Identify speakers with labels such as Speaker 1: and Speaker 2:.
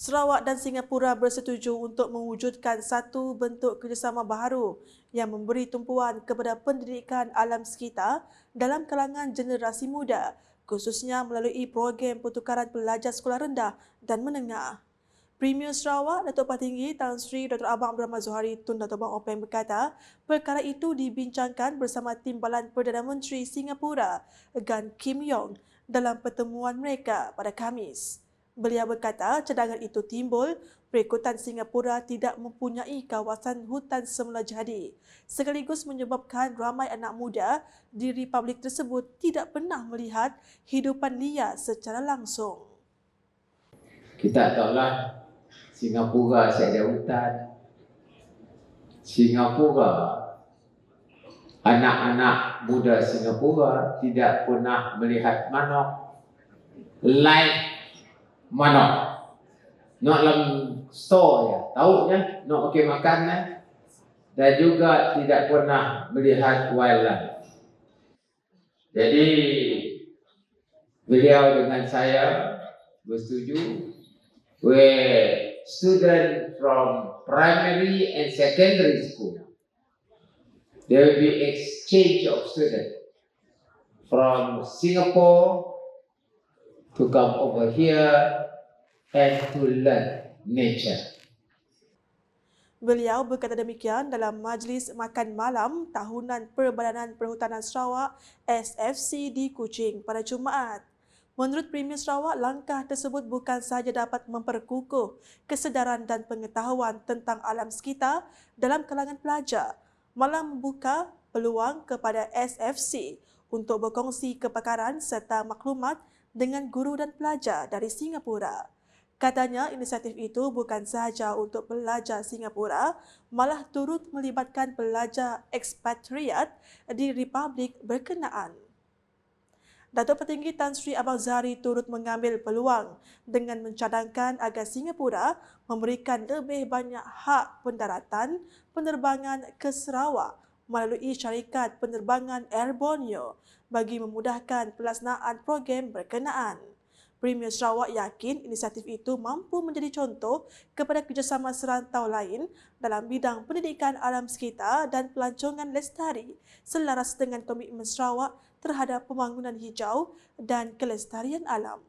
Speaker 1: Sarawak dan Singapura bersetuju untuk mewujudkan satu bentuk kerjasama baharu yang memberi tumpuan kepada pendidikan alam sekitar dalam kalangan generasi muda, khususnya melalui program pertukaran pelajar sekolah rendah dan menengah. Premier Sarawak, Datuk Patinggi Tan Sri Dr. Abang Abdul Rahman Zuhari Tun Datuk Bang Openg berkata, perkara itu dibincangkan bersama Timbalan Perdana Menteri Singapura, Gan Kim Yong, dalam pertemuan mereka pada Khamis. Beliau berkata cadangan itu timbul berikutan Singapura tidak mempunyai kawasan hutan semula jadi sekaligus menyebabkan ramai anak muda di republik tersebut tidak pernah melihat hidupan liar secara langsung.
Speaker 2: Kita tahulah Singapura saya ada hutan. Singapura anak-anak muda Singapura tidak pernah melihat manok like mana? Nak dalam store ya, tahu ya, nak pakai makan ya. Dan juga tidak pernah melihat wildlife. Jadi beliau dengan saya bersetuju where student from primary and secondary school there will be exchange of student from Singapore to come over here and to learn nature.
Speaker 1: Beliau berkata demikian dalam majlis makan malam tahunan Perbadanan Perhutanan Sarawak SFC di Kuching pada Jumaat. Menurut Premier Sarawak, langkah tersebut bukan sahaja dapat memperkukuh kesedaran dan pengetahuan tentang alam sekitar dalam kalangan pelajar, malah membuka peluang kepada SFC untuk berkongsi kepakaran serta maklumat dengan guru dan pelajar dari Singapura. Katanya inisiatif itu bukan sahaja untuk pelajar Singapura, malah turut melibatkan pelajar ekspatriat di republik berkenaan. Datuk Petinggi Tan Sri Abang Zari turut mengambil peluang dengan mencadangkan agar Singapura memberikan lebih banyak hak pendaratan penerbangan ke Sarawak melalui syarikat penerbangan Air Borneo bagi memudahkan pelaksanaan program berkenaan. Premier Sarawak yakin inisiatif itu mampu menjadi contoh kepada kerjasama serantau lain dalam bidang pendidikan alam sekitar dan pelancongan lestari selaras dengan komitmen Sarawak terhadap pembangunan hijau dan kelestarian alam.